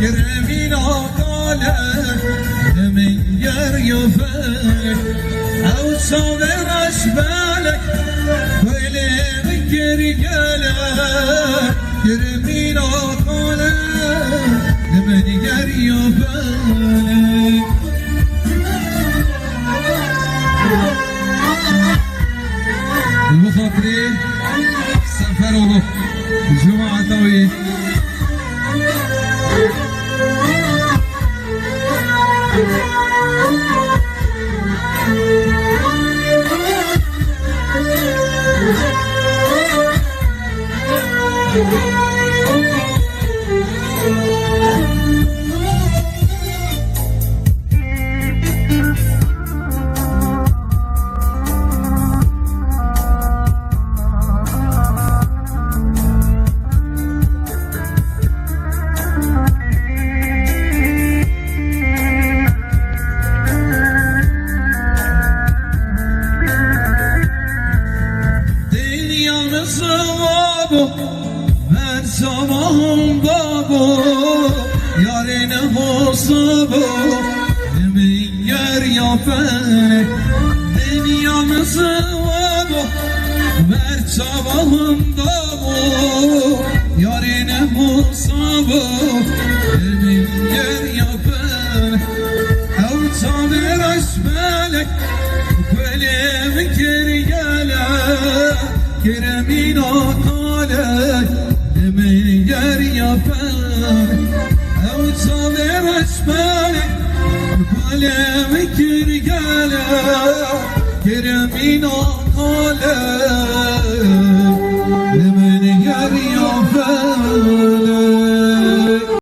كرمي ناقالة من ير يفك أو صابر أشبالك وإلي بكر قالك كرمي ناقالة من ير يفك المخاطرين سفروا جمعة طويل yalnızım bu Her sabahımda bu Yarine olsa bu. Emin yer yapar Değil yalnızım bu. Her sabahımda bu Yarine olsa bu. Emin yer yapar Ev sabir asmelek Belim kirgele Kiremin akale Emin yapar Ev sabir asmelek Belim kirgele Kiremin akale